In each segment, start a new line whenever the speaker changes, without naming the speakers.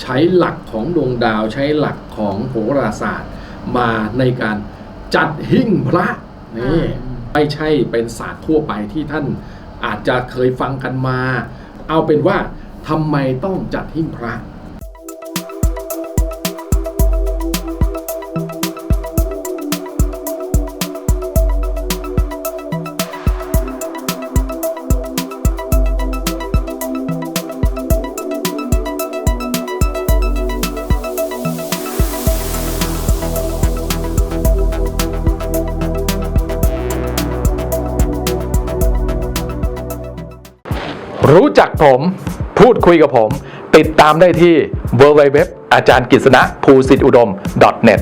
ใช้หลักของดวงดาวใช้หลักของโหราศาสตร์มาในการจัดหิ้งพระนี่ไม่ใช่เป็นศาสตร์ทั่วไปที่ท่านอาจจะเคยฟังกันมา เอาเป็นว่าทำไมต้องจัดหิ้งพระ
จักผม พูดคุยกับผม ติดตามได้ที่ www อาจารย์กิษณะภูสิทธิอุดม .net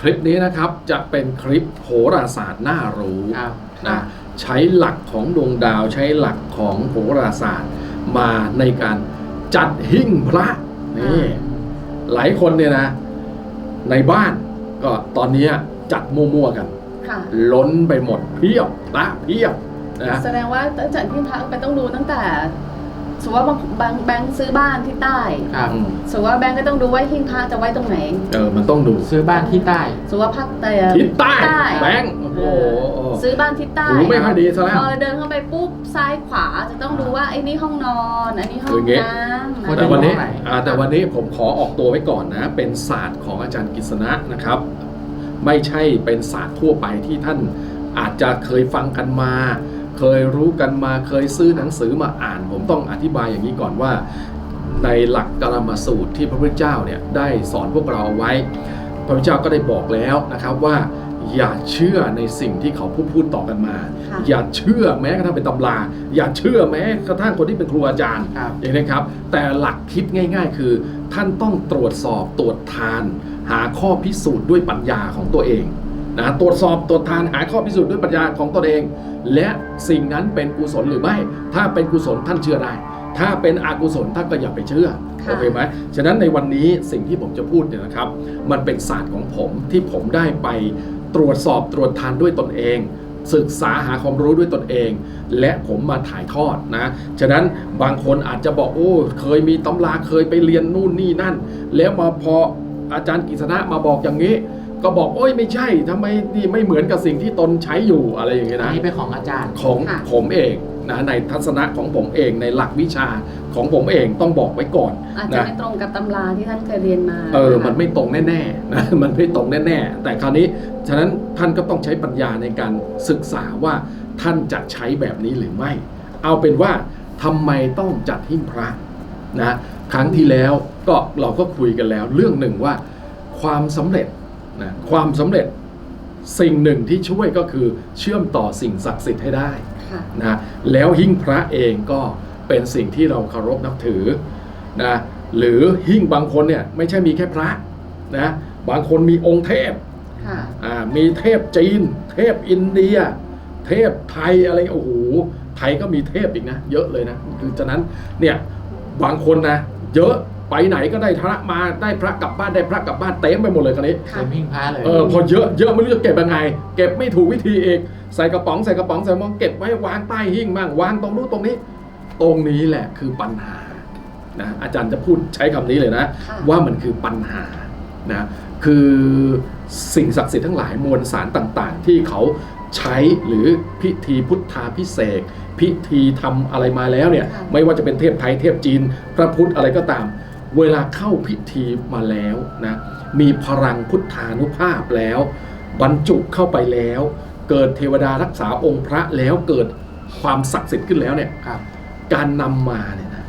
คลิปนี้นะครับจะเป็นคลิปโหราศาสตร์น่ารู้
ครับ
นะใช้หลักของดวงดาวใช้หลักของโหราศาสตร์มาในการจัดหิ้งพระนี่หลายคนเนี่ยนะ ในบ้านก็ตอนนี้จัดมั่วๆกัน
ค่ะ
ล้นไปหมดเพียบพระเพียบนะ
แสดงว่าตั้งแต่ที่พักไปต้องดูตั้งแต่สมมติว่าบางบางแบงค์ซื้อบ้านที่ใต้
ครับ
อืม
สมมติว่าแบงค์ก็ต้องดูว่าหิ้งพระจะไว้ตรงไหน
เออ มันต้องดู
ซื้อบ้านที่ใต้
สมมติว่าภาคใต้
ทิศใต้
ใต้
แบงค์ โอ้โห
ซื้อบ้านที่ใต้
หูไม่ค่อยดีซะแล้ว
พอเดินเข้าไปปุ๊บซ้ายขวาจะต้องดูว่าไอ้นี่ห้องนอนอันนี้ห้อ
คื
ง
ออย่างงี้
น้ำ
เขา
แต่
จะ
วันนี้
ดูไหน
อ่าแต่วันนี้ผมขอออกตัวไว้ก่อนนะ เป็นศาสตร์ของอาจารย์กฤษณะนะครับ ไม่ใช่เป็นศาสตร์ทั่วไปที่ท่านอาจจะเคยฟังกันมา เคยรู้กันมาเคยซื้อหนังสือมาอ่าน ผมต้องอธิบายอย่างนี้ก่อนว่า ในหลักกรรมสูตรที่พระพุทธเจ้าเนี่ยได้สอนพวกเราเอาไว้ พระพุทธเจ้าก็ได้บอกแล้วนะครับว่า อย่าเชื่อในสิ่งที่เขาพูดพูดต่อกันมา
ค่ะ
อย่าเชื่อแม้กระทั่งเป็นตำรา อย่าเชื่อแม้กระทั่งคนที่เป็นครูอาจารย์
ครับ
อย่างนี้ครับ แต่หลักคิดง่าย ๆ คือ ท่านต้องตรวจสอบตรวจทาน หาข้อพิสูจน์ด้วยปัญญาของตัวเองนะตรวจสอบตรวจทานหาข้อพิสูจน์ด้วยปัญญาของตนเอง และสิ่งนั้นเป็นกุศลหรือไม่ ถ้าเป็นกุศลท่านเชื่อได้ ถ้าเป็นอกุศลท่านก็อย่าไปเชื่อ
ค่ะ
โอเคไหมฉะนั้นในวันนี้สิ่งที่ผมจะพูดเนี่ยนะครับ มันเป็นศาสตร์ของผมที่ผมได้ไป ตรวจสอบตรวจทานด้วยตนเอง ศึกษาหาความรู้ด้วยตนเอง และผมมาถ่ายทอดนะฉะนั้นบางคนอาจจะบอกโอ้เคยมีตำราเคยไปเรียนนู่นนี่นั่น แล้วมาพออาจารย์กฤษณะมาบอกอย่างนี้ ก็บอกโอ้ยไม่ใช่ทำไมนี่ไม่เหมือนกับสิ่งที่ตนใช้อยู่อะไรอย่างเงี้ย
อัน
นะ
นี้เป็นของอาจารย์
ของ
ค่ะ
ผมเอง นะในทัศนะของผมเองในหลักวิชาของผมเองต้องบอกไว้ก่อน
อาจจะ
นะ
ไม่ตรงกับตำราที่ท่านเคยเรียนมา
เออะ
คะ
มันไม่ตรงแน่ๆนะมันไม่ตรงแน่ๆแต่คราวนี้ฉะนั้นท่านก็ต้องใช้ปัญญาในการศึกษาว่าท่านจะใช้แบบนี้หรือไม่ เอาเป็นว่าทำไมต้องจัดหิ้งพระนะครั้งที่แล้วก็เราก็คุยกันแล้ว เรื่องหนึ่งว่าความสำเร็จนะความสำเร็จสิ่งหนึ่งที่ช่วยก็คือเชื่อมต่อสิ่งศักดิ์สิทธิ์ให้ได้
ค่ะ
นะแล้วหิ้งพระเองก็เป็นสิ่งที่เราเคารพนับถือนะหรือหิ้งบางคนเนี่ยไม่ใช่มีแค่พระนะบางคนมีองค์เทพ
ค่ะ
อ่ามีเทพจีน เทพอินเดีย เทพไทยอะไรโอ้โหไทยก็มีเทพอีกนะ เยอะเลยนะคือฉะนั้นเนี่ยบางคนนะเยอะไปไหนก็ได้พระมาได้พระกลับบ้านได้พระกลับบ้านเต็มไปหมดเลยคราวนี้
ค่ะ
เต็มหิ้งพระเลย
เออพอเยอะเยอะไม่รู้จะเก็บยังไง เก็บไม่ถูกวิธีเอง ใส่กระป๋องใส่กระป๋องใส่หมองเก็บไว้วางใต้หิ้งบ้างวางตรงนู้นตรงนี้ ตรงนี้แหละคือปัญหานะอาจารย์จะพูดใช้คำนี้เลยนะ
ค่ะ
ว่ามันคือปัญหานะคือสิ่งศักดิ์สิทธิ์ทั้งหลายมวลสารต่างๆ ที่เขาใช้หรือพิธีพุทธาพิเศษกพิธีทำอะไรมาแล้วเนี่ย
ค่ะ
ไม่ว่าจะเป็นเทพไทยเทพจีน พระพุทธอะไรก็ตาม เวลาเข้าพิธีมาแล้วนะมีพลังพุทธานุภาพแล้ว บรรจุเข้าไปแล้ว เกิดเทวดารักษาองค์พระแล้วเกิดความศักดิ์สิทธิ์ขึ้นแล้วเนี่ย
ครับ
การนำมาเนี่ยนะ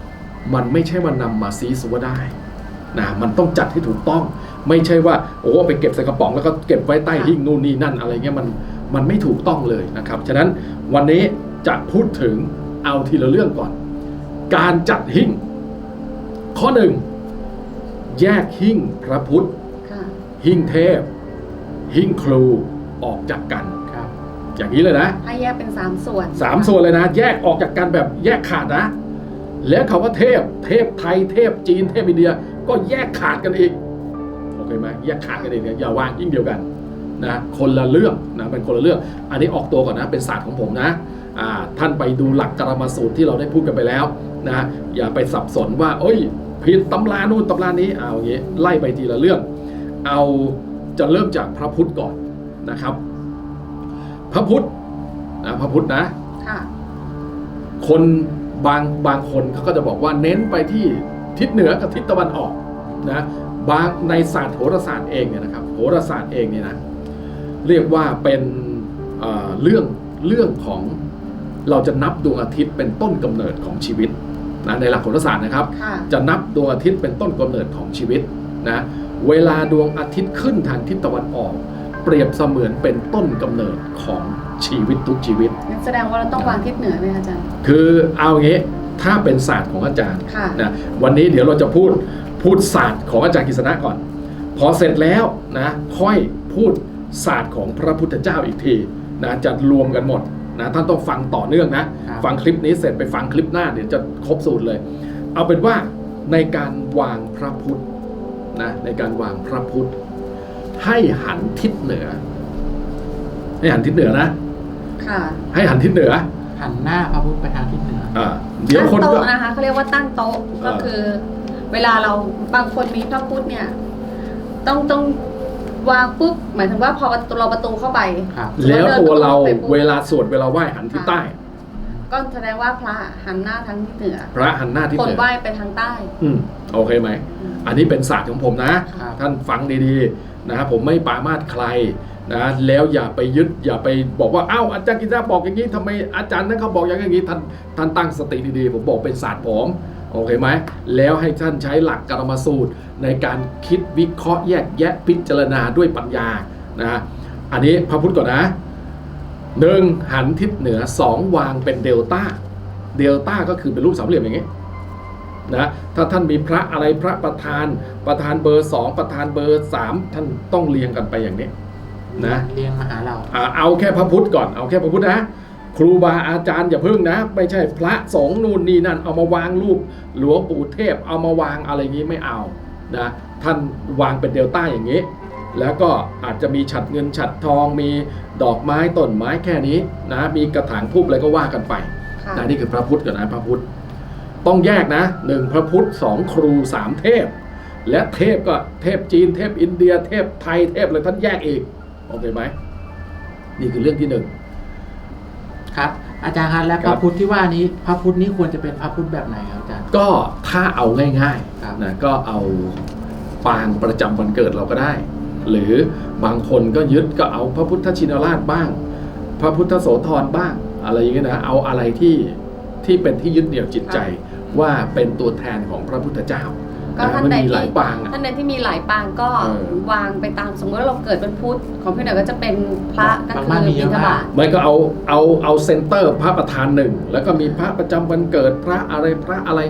มันไม่ใช่ว่านำมาซีสัวได้นะมันต้องจัดให้ถูกต้อง ไม่ใช่ว่าโอ้ไปเก็บใส่กระป๋องแล้วก็เก็บไว้ใต้หิ้งนู่นนี่นั่นอะไรเงี้ยมันมันไม่ถูกต้องเลยนะครับฉะนั้นวันนี้จะพูดถึงเอาทีละเรื่องก่อน การจัดหิ้งข้อหนึ่งแยกหิ้งพระพุทธ
ค่ะ
หิ้งเทพ หิ้งครูออกจากกัน
ครับ
อย่างนี้เลยนะ
ให้แยกเป็นสามส่วน
สามส่วนเลยนะ แยกออกจากกันแบบแยกขาดนะ แล้วเขาก็เทพ เทพไทยเทพจีนเทพอินเดียก็แยกขาดกันอีกโอเคไหมแยกขาดกันอีกเนี่ยอย่าวางยิ่งเดียวกันนะคนละเรื่องนะเป็นคนละเรื่องอันนี้ออกตัวก่อนนะเป็นศาสตร์ของผมนะอ่าท่านไปดูหลักกรรมสูตรที่เราได้พูดกันไปแล้วนะอย่าไปสับสนว่าเอ้ยผิดตำรานู่นตำรานี้เอาอย่างงี้ไล่ไปทีละเรื่อง เอาจะเริ่มจากพระพุทธก่อนนะครับพ ระพุทธนะพระพุทธนะ
ค่ะ
คนบางบางคนเขาก็จะบอกว่าเน้นไปที่ทิศเหนือกับทิศตะวันออกนะบางในศาสตร์โหราศาสตร์เองเนี่ยนะครับโหราศาสตร์เองเนี่ยนะเรียกว่าเป็นเอ่อเรื่องเรื่องของเราจะนับดวงอาทิตย์เป็นต้นกำเนิดของชีวิตนะในหลักโหราศาสตร์นะครับ
ค่ะ
จะนับดวงอาทิตย์เป็นต้นกำเนิดของชีวิตนะเวลาดวงอาทิตย์ขึ้นทางทิศตะวันออก เปรียบเสมือนเป็นต้นกำเนิดของชีวิตทุกชีวิต
งั้นแสดงว่าเราต้องวางทิศเหนือไหมคะอาจารย์
คือเอาอย่างงี้ถ้าเป็นศาสตร์ของอาจารย์
ค่ะ
นะวันนี้เดี๋ยวเราจะพูดพูดศาสตร์ของอาจารย์กฤษณะก่อน พอเสร็จแล้วนะค่อยพูดศาสตร์ของพระพุทธเจ้าอีกทีนะจะรวมกันหมดนะท่านต้องฟังต่อเนื่องนะ
ครับ
ฟังคลิปนี้เสร็จไปฟังคลิปหน้าเดี๋ยวจะครบสูตรเลย เอาเป็นว่าในการวางพระพุทธนะในการวางพระพุทธ ให้หันทิศเหนือ ให้หันทิศเหนือนะ
ค่ะ
ให้หันทิศเหนือ
หันหน้าพระพุทธไปทางทิศเหนือ
อ่าเดี๋ยว
ตั้ง
คน
โต๊ะ
ก็
นะคะเขาเรียกว่าตั้งโต๊ะก็
เออ
คือ เวลาเราบางคนมีพระพุทธเนี่ย ต้องต้องวางปุ๊บหมายถึงว่าพอเราประตูเข้าไป
ครับ
แล้วตัวเรา
เดินเข้าไปปุ๊บ
เวลาสวดเวลาไหว้หันทิศใต้
ก็แสดงว่าพระหันหน้าทางทิศเหนือ
พระหันหน้าทิศ
คน
เหนือ
ไหว้ไปทางใต้
อืมโอเคไหมอันนี้เป็นศาสตร์ของผมนะ
ครับ
ท่านฟังดีๆ นะครับผมไม่ปรามาสใครนะแล้วอย่าไปยึดอย่าไปบอกว่าอ้าวอาจารย์กิจาบอกอย่างนี้ทำไมอาจารย์นั้นเขาบอกอย่างนี้ท่านท่านตั้งสติดีๆผมบอกเป็นศาสตร์ผมโอเคไหมแล้วให้ท่านใช้หลักกรรมสูตร ในการคิดวิเคราะห์แยกแยะพิจารณาด้วยปัญญานะอันนี้พระพุทธก่อนนะหนึ่งหันทิศเหนือสองวางเป็นเดลต้าเดลต้าก็คือเป็นรูปสามเหลี่ยมอย่างนี้ นะถ้าท่านมีพระอะไรพระประธานประธานเบอร์สองประธานเบอร์สามท่านต้องเรียงกันไปอย่างนี้นะ
เรียงมาหาเรา
อ่าเอาแค่พระพุทธก่อนเอาแค่พระพุทธนะครูบาอาจารย์อย่าพึ่งนะ ไม่ใช่พระสงฆ์นู่นนี่นั่นเอามาวางรูปหลวงปู่เทพเอามาวางอะไรอย่างนี้ไม่เอานะท่านวางเป็นเดลต้าอย่างนี้ แล้วก็อาจจะมีฉัดเงินฉัดทองมีดอกไม้ต้นไม้แค่นี้นะมีกระถางทูบอะไรก็ว่ากันไป
ค่ะ
นะนี่คือพระพุทธก่อนนะพระพุทธ ต้องแยกนะหนึ่งพระพุทธสองครูสามเทพ และเทพก็เทพจีนเทพอินเดีย เทพไทยเทพอะไรท่านแยกอีกโอเคไหมนี่คือเรื่องที่หนึ่ง
ครับ อาจารย์ครับและ
ค
พ
รับ
ระพุทธที่ว่านี้ พระพุทธนี้ควรจะเป็นพระพุทธแบบไหนครับอาจารย์
ก็ถ้าเอาง่าย
ครับ
ๆนะก็เอาปางประจำวันเกิดเราก็ได้ หรือบางคนก็ยึดก็เอาพระพุทธชินราชบ้าง พระพุทธโสธรบ้าง อะไรอย่างเงี้ยนะเอาอะไรที่ที่เป็นที่ยึดเหนี่ยวจิตใจ ว่าเป็นตัวแทนของพระพุทธเจ้า
ก็
นะ
ท่าน
มัน
ใด
มี
ที่
หลายปางอะ
ท่านใดที่มีหลายปางก็
เออ
วางไปตามสมมติว่าเราเกิดเป็นพุทธของพี่หน่อยก็จะเป็นพระก็
บาง
คือ
บ้านมีเย
บิ
อะ
ณฑ
มาก
บาต
ไม่ก็เอาเอาเอาเซนเตอร์พระประธานหนึ่งแล้วก็มีพระประจำวันเกิดพระอะไรพระอะไร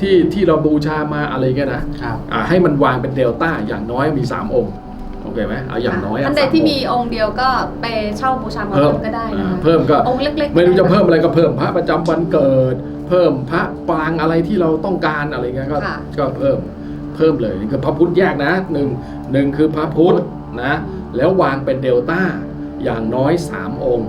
ที่ที่เราบูชามาอะไรเงี้ยนะครับอ่าให้มันวางเป็นเดลต้าอย่างน้อยมี 3 องค์โอเคไหมเอาอย่างน้อยอะ
ท่านใด
สาม
ที่
องค์
มีองค์เดียวก็ไปเช่าบูชามา
เพิ่ม
เพิ่มก็ได้นะ
อ่า
คะ
เพิ่มก็
องค์เล็กๆ
ไม่รู้จะ
ก็ด้
เพิ่มอะไรก็เพิ่มพระประจำวันเกิด เพิ่มพระปางอะไรที่เราต้องการอะไรเงี้ยก็
ค่ะ
ก็เพิ่มเพิ่มเลยนี่คือพระพุทธแยกนะหนึ่งหนึ่งคือพระพุทธนะแล้ววางเป็นเดลต้าอย่างน้อย 3 องค์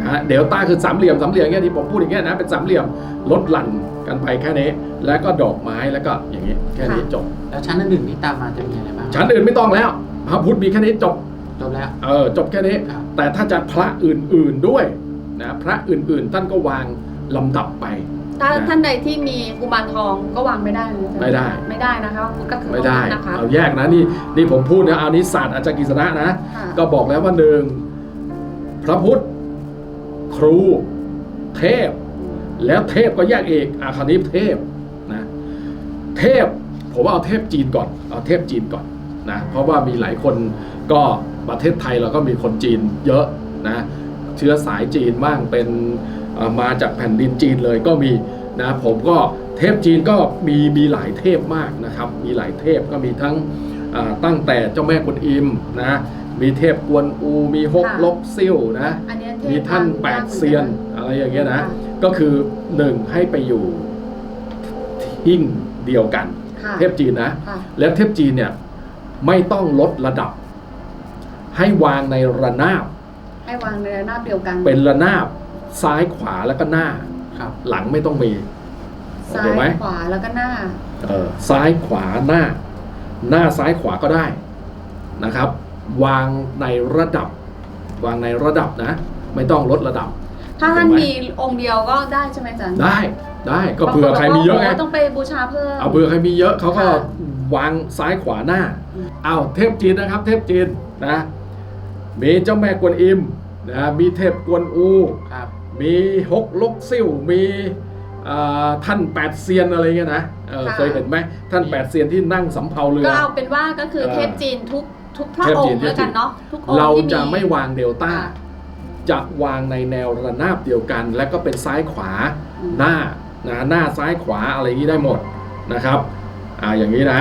นะฮะเดลต้าคือสามเหลี่ยมสามเหลี่ยมเงี้ยที่ผมพูดอย่างเงี้ยนะเป็นสามเหลี่ยมลดหลั่นกันไปแค่นี้ แล้วก็ดอกไม้แล้วก็อย่างนี้แค่นี้จบ
แล้วชั้นอื่นๆที่ตามมาจะมีอะไรบ้าง
ชั้นอื่นไม่ต้องแล้ว พระพุทธมีแค่นี้จบ
จบแล้ว
เออจบแค่นี้
ครับ
แต่ถ้าจะพระอื่นๆด้วยนะพระอื่นๆท่านก็วางลำดับไป
ถ้า
นะ
ท่านใดที่มีกุมารทองก็วางไม่ได้นะ
ไม่ได้
ไม่ได้นะคะพุทธก็คือ
ไม่ได้
องค์นะคะ
เอาแยกนะนี่นี่ผมพูดนะเอานี้ศาสตร์อาจารย์กฤษณะนะ
ค่ะ
ก็บอกแล้วว่าหนึ่งพระพุทธ ครู เทพ แล้วเทพก็แยกเอกอาคานิเทพนะเทพผมว่าเอาเทพจีนก่อนเอาเทพจีนก่อนนะเพราะว่ามีหลายคนก็ประเทศไทยเราก็มีคนจีนเยอะนะเชื้อสายจีนบ้างเป็นเอ่อ มาจากแผ่นดินจีนเลยก็มีนะผมก็เทพจีนก็มีมีหลายเทพมากนะครับ มีหลายเทพก็มีทั้งอ่าตั้งแต่เจ้าแม่กวนอิมนะมีเทพกวนอูมีฮก
ค่ะ
ลกซิ่วนะ
อันเนี้ยเทพ
มีท่านแปดเซียนอะไรอย่างเงี้ยนะ
ค่
ก็คือหนึ่งให้ไปอยู่ทิ้งเดียวกัน
ค่ะ
เทพจีนนะ
ค่ะ
แล้วเทพจีนเนี่ยไม่ต้องลดระดับ ให้วางในระนาบ
ให้วางในระนาบเดียวกัน
เป็นระนาบ ซ้ายขวาแล้วก็หน้า
ครับ
หลังไม่ต้องมีโอ
ซ้า
เคไหม
ยขวาแล้วก็หน้า
เออซ้ายขวาหน้า หน้าซ้ายขวาก็ได้นะครับ วางในระดับ วางในระดับนะ ไม่ต้องลดระดับ
ถ้าท่าน
เห็นไหม
มีองค์เดียวก็ได้ใช่ไหมอาจารย์
ได้ได้ก็เผื่อใครมีเยอะไง
บางคนบกว่าต้องไปบูชาเพิ่ม
เอาเผื่อใครมีเยอะเขาก็
ค่ะ
วางซ้ายขวาหน้า
อืม
เอาเทพจีนนะครับ เทพจีนนะมีเจ้าแม่กวนอิมนะมีเทพกวนอู
ครับ
มีฮกลกซิ่วมีเอ่อท่านแปดเซียนอะไรเงี้ยนะเออเคยเห็นไหมท่านแปดเซียนที่นั่งสำเภาเรือ
ก็เอาเป็นว่าก็คือ
เออ
เทพจีนทุกทุกพระ
เทพ
อง
จีน
ค์แล้วกันเนาะทุกองค์
เรา
ที่
จะไม่วางเดลต้า
ค่ะ
จะวางในแนวระนาบเดียวกัน และก็เป็นซ้ายขวา
อืม
หน้านะหน้าซ้ายขวาอะไรอย่างนี้ได้หมดนะครับอ่าอย่างนี้นะ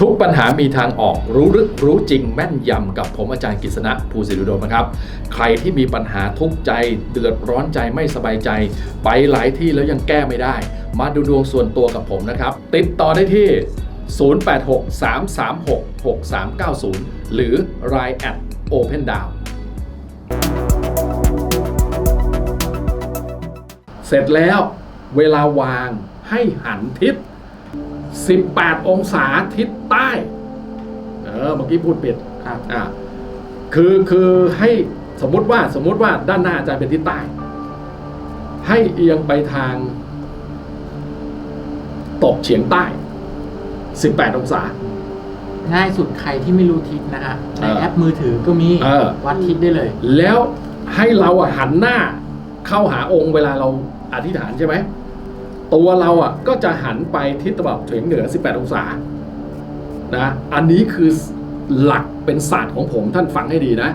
ทุกปัญหามีทางออกรู้ลึกรู้จริงแม่นยำกับผมอาจารย์กฤษณะภูสิริโดมนะครับ ใครที่มีปัญหาทุกข์ใจ เดือดร้อนใจไม่สบายใจ ไปหลายที่แล้วยังแก้ไม่ได้ มาดูดวงส่วนตัวกับผมนะครับ ติดต่อได้ที่ 0863366390 หรือ line at open down เสร็จแล้วเวลาวางให้หันทิศ 18 องศาทิศใต้ เออเมื่อกี้พูดผิด
ครับ
อ่าคือคือให้สมมุติว่าสมมุติว่าด้านหน้าอาจารย์เป็นทิศใต้ ให้เอียงไปทาง ตกเฉียงใต้ 18 องศา
ง่ายสุดใครที่ไม่รู้ทิศนะฮะใน
เออ
แอปมือถือก็มี
เออ
วัดทิศได้เลย
แล้วให้เราอะหันหน้าเข้าหาองค์เวลาเราอธิษฐานใช่ไหม ตัวเราอะก็จะหันไปทิศตะวันออกเฉียงเหนือ 18 องศานะอันนี้คือหลักเป็นศาสตร์ของผมท่านฟังให้ดีนะ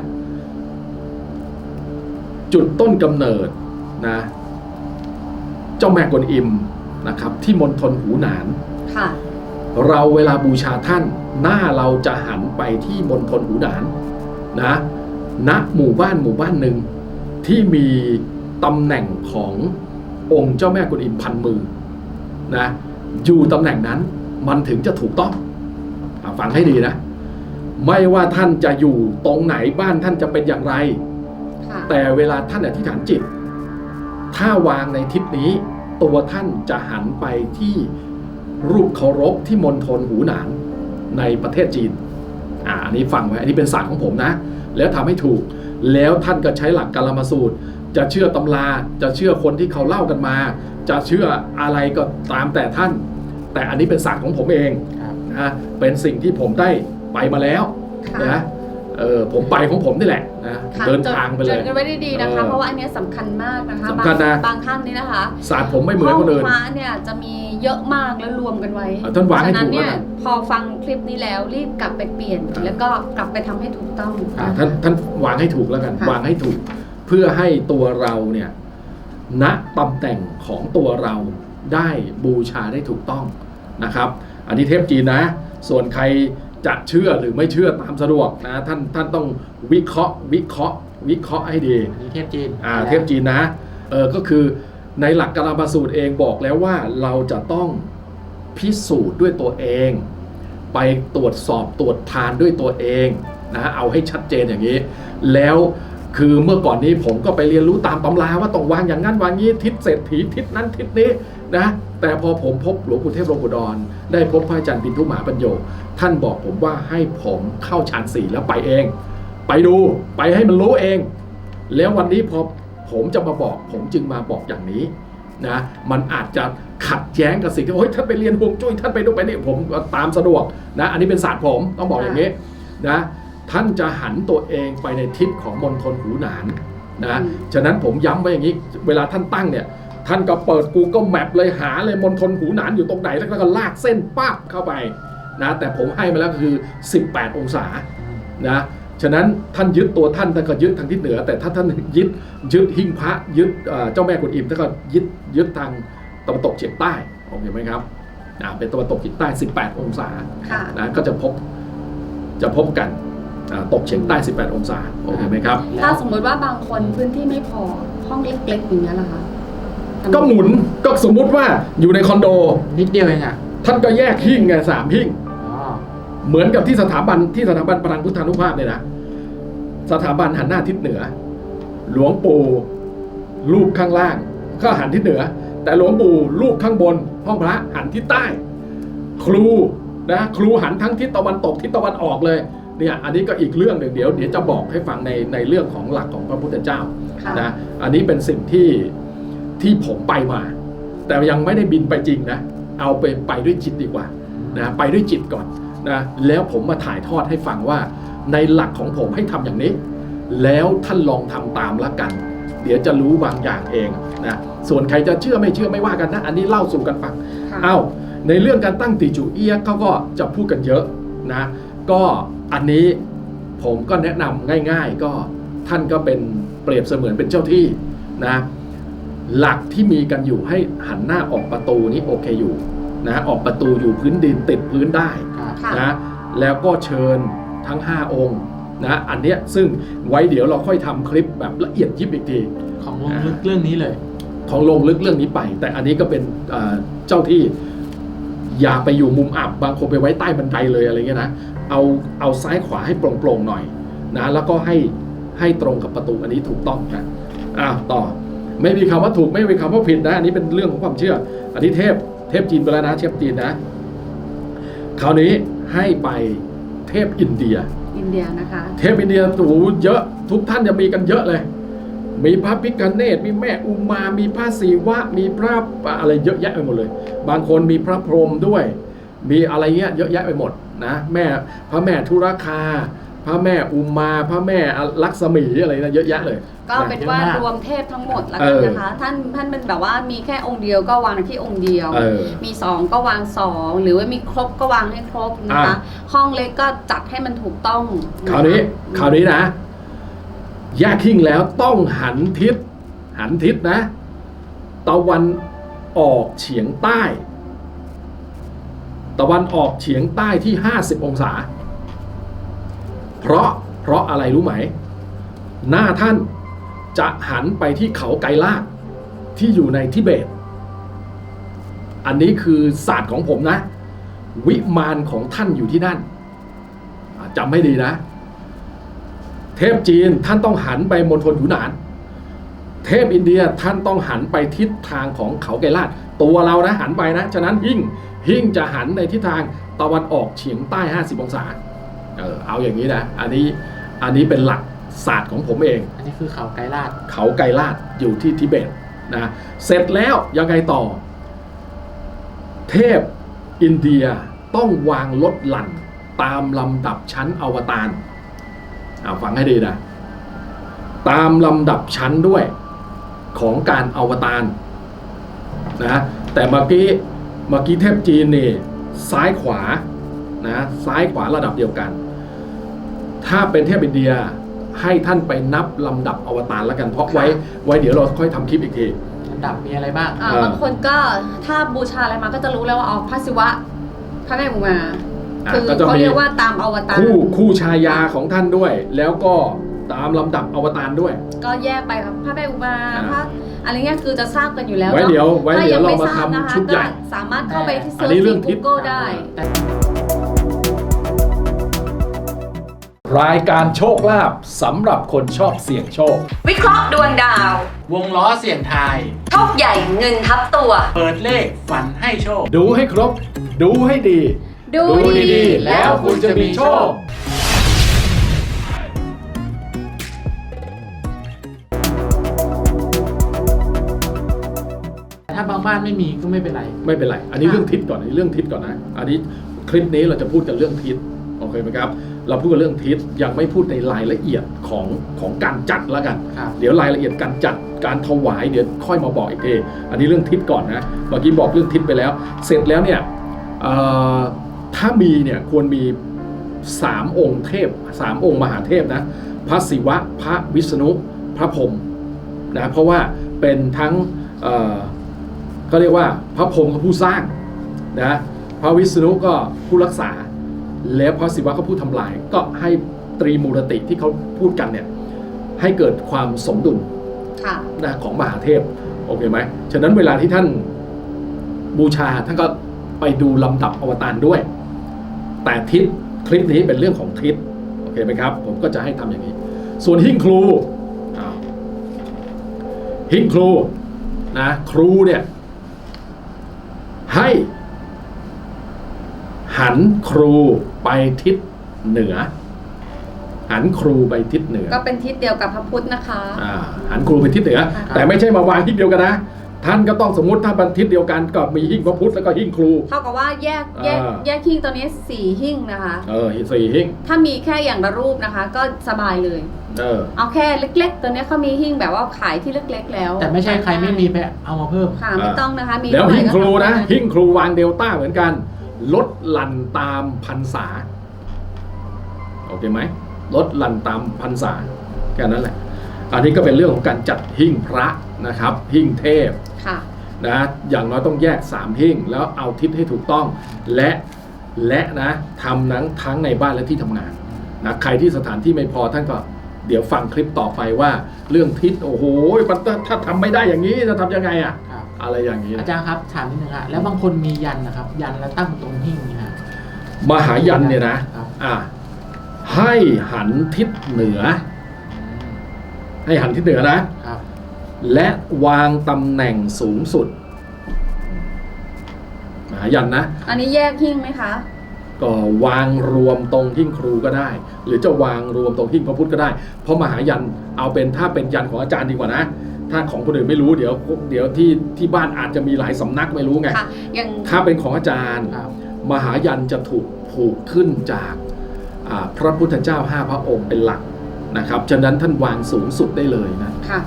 จุดต้นกำเนิดนะเจ้าแม่กวนอิมนะครับ ที่มณฑลหูหนาน
ค่ะ
เราเวลาบูชาท่าน หน้าเราจะหันไปที่มณฑลหูหนานนะณหมู่บ้านหมู่บ้านหนึ่งที่มีตำแหน่งของ องค์เจ้าแม่กุนอิมพันมือนะอยู่ตำแหน่งนั้นมันถึงจะถูกต้องอะฟังให้ดีนะ ไม่ว่าท่านจะอยู่ตรงไหนบ้านท่านจะเป็นอย่างไร
ค่ะ
แต่เวลาท่านอธิษฐานจิต ถ้าวางในทิศนี้ ตัวท่านจะหันไปที่รูปเคารพที่มณฑลหูหนานในประเทศจีนอ่าอันนี้ฟังไว้ อันนี้เป็นศาสตร์ของผมนะ แล้วทำให้ถูก แล้วท่านก็ใช้หลักการมาสูตร จะเชื่อตำรา จะเชื่อคนที่เขาเล่ากันมา จะเชื่ออะไรก็ตามแต่ท่าน แต่อันนี้เป็นศาสตร์ของผมเอง
ครับ
นะเป็นสิ่งที่ผมได้ไปมาแล้ว
ค่ะ
นะเออผมไปของผมนี่แหละนะ
ค่ะ
เดินทางไปเล
จ
ย
ดกันไว้ดีๆนะคะ
เออ
เพราะว่าอันเนี้ยสำคัญมากนะคะ
สำคัญนะ
บางบางท่านนี่นะคะ
ศาสตร์ผมไม่เหมือนคนอื่น
ห้งพระเนี่ยจะมีเยอะมากแล้วรวมกันไว้
อะท่านวางให้
ฉะนั้น
ถูก
เนี่ย
แล้วกัน
พอฟังคลิปนี้แล้วรีบกลับไปเปลี่ยน
อะ
แล้วก็กลับไปทำให้ถูกต้อง
อ่า
นะคะ
ท่านท่านวางให้ถูกแล้วกัน
ค่ะ
วางให้ถูกเพื่อให้ตัวเราเนี่ยณตำแหน่งของตัวเราได้บูชาได้ถูกต้องนะครับ อันนี้เทพจีนนะ ส่วนใครจะเชื่อหรือไม่เชื่อตามสะดวกนะท่านท่านต้องวิเคราะห์ วิเคราะห์ วิเคราะห์ให้ดี
อันนี้เทพจีน
อ่า
แล้ว
เทพจีนนะเออก็คือในหลักกรรมสูตรเองบอกแล้วว่าเราจะต้องพิสูจน์ด้วยตัวเอง ไปตรวจสอบตรวจทานด้วยตัวเองนะเอาให้ชัดเจนอย่างนี้ แล้ว คือเมื่อก่อนนี้ผมก็ไปเรียนรู้ตามตำราว่าต้องวางอย่างนั้นวางนี้ทิศเศรษฐีทิศนั้นทิศนี้นะแต่พอผมพบหลวงปู่เทพหลวงปู่ดอนได้พบพระอาจารย์ปินทุมาปัญโยท่านบอกผมว่าให้ผมเข้าฌานสี่แล้วไปเอง ไปดูไปให้มันรู้เอง แล้ววันนี้พอผมจะมาบอก ผมจึงมาบอกอย่างนี้นะมันอาจจะขัดแย้งกับสิ่งที่โอ้ยท่านไปเรียนฮวงจุ้ยท่านไปดูนไปนี่ผมตามสะดวกนะอันนี้เป็นศาสตร์ผมต้องบอกอย่างนี้นะ ท่านจะหันตัวเองไปในทิศของมณฑลหูหนานนะ
อืม
ฉะนั้นผมย้ำไว้อย่างนี้ เวลาท่านตั้งเนี่ย ท่านก็เปิด Google Map เลยหาเลยมณฑลหูหนานอยู่ตรงไหนแล้วก็ลากเส้นปั๊บเข้าไปนะแต่ผมให้มาแล้วคือ 18 องศานะฉะนั้นท่านยึดตัวท่านท่านก็ยึดทางทิศเหนือ แต่ถ้าท่านยึดยึดหิ้งพระยึดเอ่อเจ้าแม่กุนอิมท่านก็ยึดยึดทางตะวันตกเฉียงใต้โอเคไหมครับนะเป็นตะวันตกเฉียงใต้ 18 องศา
ค่ะ
นะก็จะพบจะพบกันอ่า ตกเฉียงใต้ 18 องศาโอเคไหมครับ
แล้ว
ถ้าสมมติว่าบางคนพื้นที่ไม่พอห้องเล็กๆอย่างเงี้ยล่ะคะทำ
ก็หมุนก็สมมุติว่าอยู่ในคอนโด
นิดเดียวเองอะ
ท่านก็แยกหิ้งไงสามหิ้ง
อ๋อ
เหมือนกับที่สถาบันที่สถาบันพลังพุทธานุภาพเนี่ยนะสถาบันหันหน้าทิศเหนือ หลวงปู่รูปข้างล่าง ก็หันทิศเหนือ แต่หลวงปู่รูปข้างบน ห้องพระหันทิศใต้ ครูนะครูหันทั้งทิศตะวันตกทิศตะวันออกเลย เนี่ยอันนี้ก็อีกเรื่องหนึ่งเดี๋ยวเดี๋ยวจะบอกให้ฟังในในเรื่องของหลักของพระพุทธเจ้า
ค่ะ
นะอันนี้เป็นสิ่งที่ที่ผมไปมา แต่ยังไม่ได้บินไปจริงนะเอาไปไปด้วยจิตดีกว่านะไปด้วยจิตก่อนนะแล้วผมมาถ่ายทอดให้ฟังว่าในหลักของผมให้ทำอย่างนี้ แล้วท่านลองทำตามละกัน เดี๋ยวจะรู้บางอย่างเองนะส่วนใครจะเชื่อไม่เชื่อไม่ว่ากันนะอันนี้เล่าสู่กันฟัง
ค่ะ
อ้าวในเรื่องการตั้งติจูเอียะเขาก็จะพูดกันเยอะนะก็ อันนี้ผมก็แนะนำง่าย ๆ ก็ท่านก็เป็นเปรียบเสมือนเป็นเจ้าที่นะหลักที่มีกันอยู่ให้หันหน้าออกประตูนี้โอเคอยู่นะออกประตูอยู่พื้นดินติดพื้นได้
ครับ
ค่ะ
นะแล้วก็เชิญทั้ง 5 องค์นะอันเนี้ยซึ่งไว้เดี๋ยวเราค่อยทำคลิปแบบละเอียดยิบอีกที
ของลงลึกเรื่องนี้เลย
ของลงลึกเรื่องนี้ไป แต่อันนี้ก็เป็นเอ่อเจ้าที่อย่าไปอยู่มุมอับบางคนไปไว้ใต้บันไดเลยอะไรเงี้ยนะ เอาเอาซ้ายขวาให้โปร่งๆหน่อยนะแล้วก็ให้ให้ตรงกับประตูอันนี้ถูกต้องนะอ้าวต่อไม่มีคำว่าถูกไม่มีคำว่าผิดนะอันนี้เป็นเรื่องของความเชื่อ อันนี้เทพเทพจีนไปแล้วนะเทพจีนนะ คราวนี้ให้ไปเทพอินเดีย
อินเดียนะคะ
เทพอินเดียโอ้โหเยอะทุกท่านจะมีกันเยอะเลย มีพระพิกเนตมีแม่อุมา มีพระศิวะ มีพระอะไรเยอะแยะไปหมดเลย บางคนมีพระพรหมด้วย มีอะไรเงี้ยเยอะแยะไปหมด นะแม่พระแม่ธุรคา พระแม่อุมา พระแม่ลักษมีอะไรนะเยอะแยะเลย
ก็เป็นว่า
เยอะมาก
รวมเทพทั้งหมดแล้ว
เอ
กัน
อ
นะคะท่านท่านเป็นแบบว่ามีแค่องค์เดียวก็วางที่องค์เดียว
เออ
มีสองก็วางสองหรือว่ามีครบก็วางให้ครบนะคะ
อะ
ห้องเล็กก็จัดให้มันถูกต้องะะ
คราวนี้คราวนี้นะแยกหิ้งแล้วต้องหันทิศหันทิศนะ ตะวันออกเฉียงใต้ ตะวันออกเฉียงใต้ที่ 50 องศา เพราะเพราะอะไรรู้ไหม หน้าท่านจะหันไปที่เขาไกรลาดที่อยู่ในทิเบต อันนี้คือศาสตร์ของผมนะ วิมานของท่านอยู่ที่นั่นจำให้ดีนะ เทพจีนท่านต้องหันไปมณฑลหูหนาน เทพอินเดียท่านต้องหันไปทิศทางของเขาไกรลาดตัวเรานะหันไปนะ ฉะนั้นหิ่ง หิ่งจะหันในทิศทางตะวันออกเฉียงใต้ 50 องศา เออเอาอย่างนี้นะ อันนี้อันนี้เป็นหลักศาสตร์ของผมเอง
อันนี้คือเขาไกรลาด
เขาไกรลาดอยู่ที่ทิเบตนะเสร็จแล้วยังไงต่อ เทพอินเดียต้องวางลดหลั่นตามลำดับชั้นอวตารเอาฟังให้ดีนะ ตามลำดับชั้นด้วยของการอวตารนะแต่เมื่อกี้ เมื่อกี้เทพจีนนี่ซ้ายขวานะซ้ายขวาระดับเดียวกัน ถ้าเป็นเทพอินเดียให้ท่านไปนับลำดับอวตารแล้วกัน เพราะไว้ไว้เดี๋ยวเราค่อยทำคลิปอีกที
ลำดับมีอะไรบ้าง
อ่า
เออ
บางคนก็ถ้าบูชาอะไรมาก็จะรู้แล้วว่าเอาพระศิวะพระแม่อุมา
อะ
คือ
ก็จะ
เขา
มี
เรียกว่าตามอวตาร
คู่คู่ชายาของท่านด้วย แล้วก็ ตามลำดับอวตารด้วย
ก็แยกไปครับพระแม่อุมา
อ่า
พระอะไรเงี้ยคือจะทราบกันอยู่แล้ว
ไว้
นอะ
เดี๋ยวไว้
ถ้า
เดี๋
ยั
ยว
ง
เรา
ไม่
มา
ทราบ
ทำ
นะคะ
ชุดให
ก็
ญ่
สามารถเข้าไปที่
อั
เซิ
น
ร์ช
นี้เรื่
ที่
องทิศ
Google ได้
แต่
รายการโชคลาภสำหรับคนชอบเสี่ยงโชค
วิเคราะห์ดวงดาว
วงล้อเสี่ยงทาย
โชคใหญ่เงินทับตัว
เปิดเลขฝันให้โชค
ดูให้ครบ ดูให้ดี
ดู
ดีๆแล้วคุณจะมีโชคา
บางบ้านไม่มีก็ไม่เป็นไร
ไม่เป็นไร อันนี้เรื่องทิศก่อนอันนี้เรื่องทิศก่อนนะ อันนี้คลิปนี้เราจะพูดกันเรื่องทิศโอเคไหมครับ เราพูดกันเรื่องทิศยังไม่พูดในรายละเอียดของของการจัดแล้วกัน
ครับ
เดี๋ยวรายละเอียดการจัดการถวายเดี๋ยวค่อยมาบอกอีกทีอันนี้เรื่องทิศก่อนนะเมื่อกี้บอกเรื่องทิศไปแล้ว เสร็จแล้วเนี่ยเอ่อถ้ามีเนี่ยควรมีสามองค์เทพสามองค์มหาเทพนะพระศิวะพระวิษณุพระพรหมนะเพราะว่าเป็นทั้ง เอ่อก็เรียกว่าพระพรหมก็ผู้สร้างนะพระวิษณุก็ผู้รักษา แล้วพระศิวะก็ผู้ทำลาย ก็ให้ตรีมูรติที่เขาพูดกันเนี่ยให้เกิดความสมดุล
ค่ะ
นะของมหาเทพโอเคไหมฉะนั้นเวลาที่ท่านบูชาท่านก็ไปดูลำดับอวตารด้วย แต่ทิศลิปนี้เป็นเรื่องของทิศโอเคไหมครับ ผมก็จะให้ทำอย่างนี้ ส่วนหิ้งครูอ้าวหิ้งครูนะครูเนี่ย ให้หันครูไปทิศเหนือ หันครูไปทิศเหนือ
ก็เป็นทิศเดียวกับพระพุทธนะคะ
อ่าหันครูไปทิศเหนือ
ค่ะ
แต่ไม่ใช่มาวางทิศเดียวกันนะ ท่านก็ต้องสมมติถ้าเป็นทิศเดียวกันก็มีหิ้งพระพุทธแล้วก็หิ้งครู
เท่ากับว่าแยกแยก
อ่า
แยกหิ้งตัวนี้สี่หิ้งนะคะ
เออสี่หิ้ง
ถ้ามีแค่อย่างละรูปนะคะ ก็สบายเลย
เออ
เอาแค่เล็ก ๆ ตัวเนี้ยเขามีหิ้งแบบว่าขายที่เล็ก ๆ แล้ว
แต่ไม่ใช่ใครไม่มีไปเอามาเพิ่ม
ค่ะไม่ต้องนะคะ มี
แล้ว
เท่าไห
หิ้งครูนะ
ก็ทำได้
หิ้งครูวางเดลต้าเหมือนกัน ลดหลั่นตามพันษา โอเคไหมลดหลั่นตามพันษาแค่นั้นแหละ อันนี้ก็เป็นเรื่องของการจัดหิ้งพระนะครับ หิ้งเทพ
ค่ะ
นะอย่างน้อยต้องแยกสามหิ้งแล้วเอาทิศให้ถูกต้อง และและนะทำนั้งทั้งในบ้านและที่ทำงานนะใครที่สถานที่ไม่พอท่านก็เดี๋ยวฟังคลิปต่อไปว่าเรื่องทิศโอ้โหมันถ้าถ้าทำไม่ได้อย่างนี้จะทำยังไงอะ
ครับ
อะไรอย่างนี้
อาจารย์ครับถามนิดนึงฮะแล้วบางคนมียันนะครับ ยันแล้วตั้งตรงหิ้งเนี่ยฮะ
มหายันเนี่ยนะครับอะให้หันทิศเหนือ ให้หันทิศเหนือนะ
ครับ
และวางตำแหน่งสูงสุดมหายันนะ
อันนี้แยกหิ้งไหมคะ
ก็วางรวมตรงหิ้งครูก็ได้ หรือจะวางรวมตรงหิ้งพระพุทธก็ได้ เพราะมหายันเอาเป็นถ้าเป็นยันของอาจารย์ดีกว่านะ ถ้าของคนอื่นไม่รู้เดี๋ยว เดี๋ยวที่ที่บ้านอาจจะมีหลายสำนักไม่รู้ไง
ค่ะอย่าง
ถ้าเป็นของอาจารย์
ครับ
มหายันจะถูกผูกขึ้นจากอ่าพระพุทธเจ้าห้าพระองค์เป็นหลักนะครับฉะนั้นท่านวางสูงสุดได้เลยนะ
ค่ะ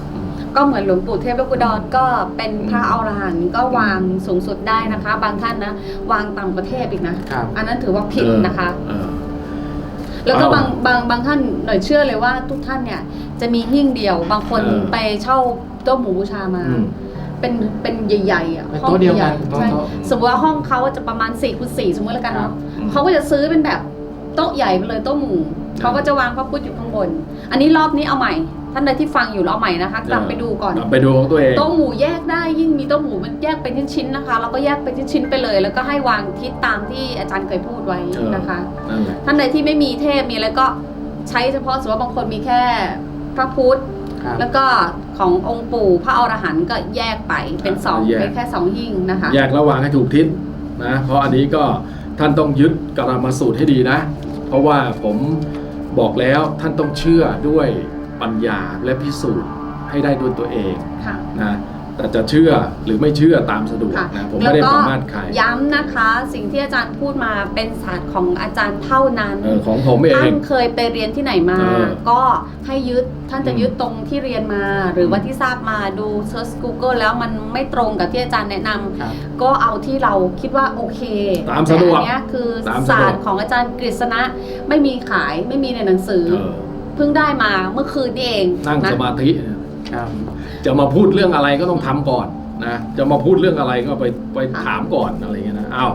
ก็เหมือนหลวงปู่เทพโลกุดรก็เป็นพระอรหันต์ก็วางสูงสุดได้นะคะ บางท่านนะวางต่ำประเทศอีกนะ
ครับ
อันนั้นถือว่าผิดนะคะ
เออ
แล้วก็
อ้าว
บางบางบางท่านหน่อยเชื่อเลยว่าทุกท่านเนี่ยจะมีหิ้งเดียวบางคน
เออ
ไปเช่าโต๊ะหมูบูชามา
อืม
เป็นเป็นใหญ่ๆอะ
เป็น
ห้อง
โต๊ะเดียวกัน
ใหญ่ๆ
โต๊ะ
ใช่
โต๊ะ
สมมติว่าห้องเขาจะประมาณ4ี่คูณสี่สมมติแล้วกัน
ครั
เนาะ
บ
อืม
เขาก็จะซื้อเป็นแบบโต๊ะใหญ่ไปเลยโต๊ะหมู่เขาก็จะวางพระพุทธอยู่ข้างบน อันนี้รอบนี้เอาใหม่ ท่านใดที่ฟังอยู่แล้วเอาใหม่นะคะกลับไปดูก่อน
กลับไปดูของตัวเอง
โต๊ะหมู่แยกได้ยิ่งมีโต๊ะหมู่มันแยกเป็นชิ้นๆนะคะเราก็แยกเป็นชิ้นๆไปเลย แล้วก็ให้วางทิศตามที่อาจารย์เคยพูดไว้
เออ
นะคะ
นั่นแหละ
ท่านใดที่ไม่มีเทพมีอะไรก็ใช้เฉพาะสมมติว่าบางคนมีแค่พระพุทธ
ครับ
แล้วก็ขององค์ปู่พระอรหันต์ก็แยกไปเป็นสอง
แยก
เป็นแค่สองหิ้งนะคะ
แยกระหว่างให้ถูกทิศนะ เพราะอันนี้ก็ท่านต้องยึดกรรมสูตรให้ดีนะ เพราะว่าผมบอกแล้วท่านต้องเชื่อด้วย ปัญญาและพิสูจน์ให้ได้ด้วยตัวเอง
ค่ะ
นะแต่จะเชื่อหรือไม่เชื่อตามสะดวก
ค่ะ
นะผมไม่ได้
แล้ว
ป
ก็
ระมาทใคร
ย้ำนะคะสิ่งที่อาจารย์พูดมาเป็นศาสตร์ของอาจารย์เท่านั้น
เออของผมเอ
ท่างนเคยไปเรียนที่ไหนมา
เออ
ก็ให้ยึดท่านจะ
อืม
ยึดตรงที่เรียนมา หรือว่าที่ทราบมาดูเซิร์ช Google แล้วมันไม่ตรงกับที่อาจารย์แนะนำ
ครับ
ก็เอาที่เราคิดว่าโอเค
ตามสะดวก
แต่อันเนี้ยคือ
ตาม
ศา
สะดวก
สตร์ของอาจารย์กฤษณะไม่มีขายไม่มีในหนังสือ
เออ
เพิ่งได้มาเมื่อคืนนี่เอง
นั่ง
นะ
สมาธิ
ครับ
จะมาพูดเรื่องอะไรก็ต้องทำก่อนนะ จะมาพูดเรื่องอะไรก็ไปไปถามก่อนอะไรเงี้ยนะอ้าว